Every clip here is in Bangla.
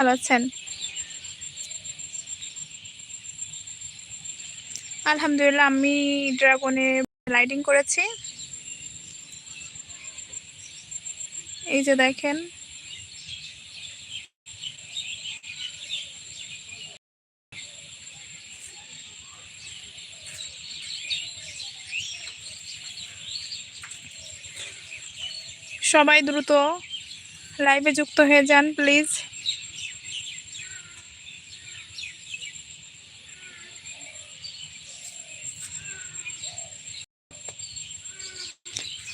ভালো আছেন? আলহামদুলিল্লাহ, আমি ড্রাগনে লাইটিং করেছি। এই যে দেখেন। সবাই দ্রুত লাইভে যুক্ত হয়ে যান, প্লিজ।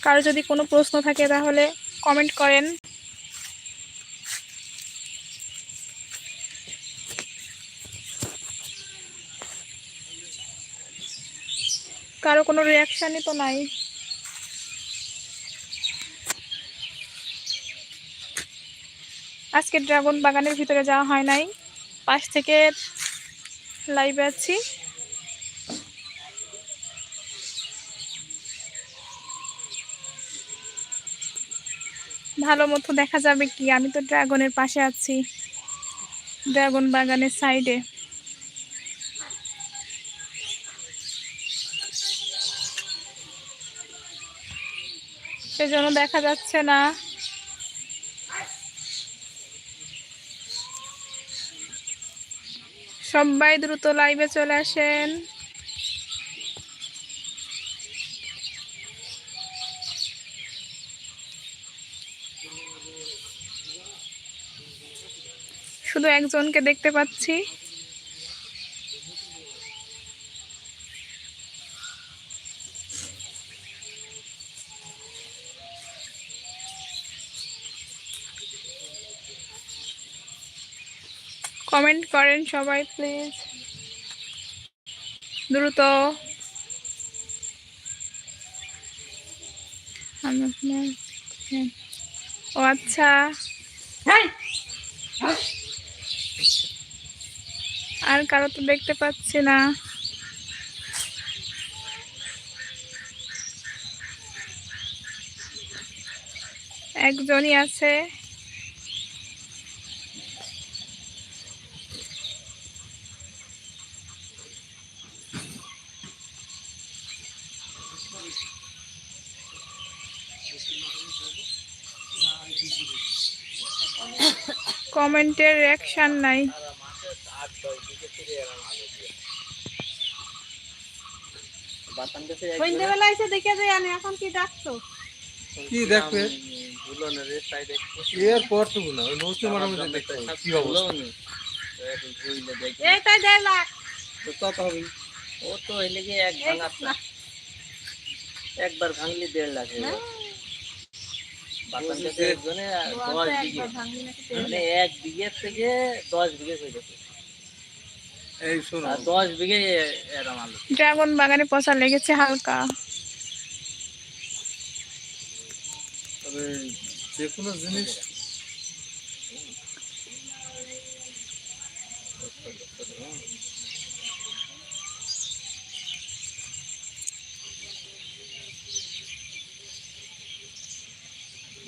কারও যদি কোনো প্রশ্ন থাকে তাহলে কমেন্ট করেন। কারও কোনো রিয়াকশানই তো নাই। আজকে ড্রাগন বাগানের ভিতরে যাওয়া হয় নাই। পাশ থেকে লাইভে আছি। ভালো মতো দেখা যাবে কি? আমি তো ড্রাগনের পাশে আছি। ড্রাগন বাগানের সাইডে। সেজন্য দেখা যাচ্ছে না। সবাই দ্রুত লাইভে চলে আসেন। শুধু একজনকে দেখতে পাচ্ছি। কমেন্ট করেন সবাই প্লিজ। দ্রুত। আমি আপনার হ্যাঁ। ও আচ্ছা। আর কারও তো দেখতে পাচ্ছি না। একজনই আছে। কমেন্টের রিয়াকশন নাই। সন্ধ্যেবেলা এসে দেখে যাই আমি এখন কি ডাকছো কি দেখবে এর পর তো না ওই নৌসে মারামারি দেখতে হবে। কি অবস্থা এইটাই দেড় লাখ তো তত হবে ও তো এলে গিয়ে এক ভাঙা একবার ভাঙলি দেড় লাখ হয়ে হ্যাঁ। যাবে। বাতান থেকে একজনে দশ বলতে বিঘে একবার ভাঙলি নাকি দেড় মানে এক বিঘের থেকে দশ বিঘে হয়ে গেছে এই শোনো আর দশ বিঘে এরম আলু। ড্রাগন বাগানে পচা লেগেছে হালকা। তবে যে কোনো জিনিস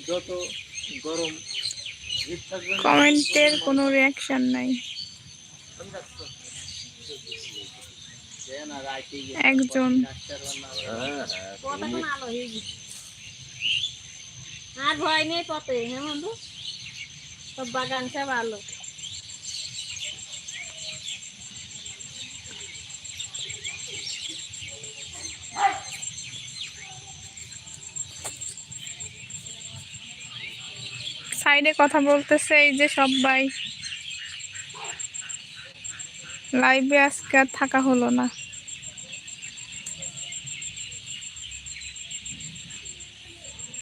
যত গরম কমেন্টের কোনো রিয়াকশন নাই। একজন। আর ভয় নেই পথে হ্যাঁ বন্ধু? সব বাগান সব আলো। সাইডে কথা বলতেছে এই যে সবাই লাইভে আজকে আর থাকা হলো না।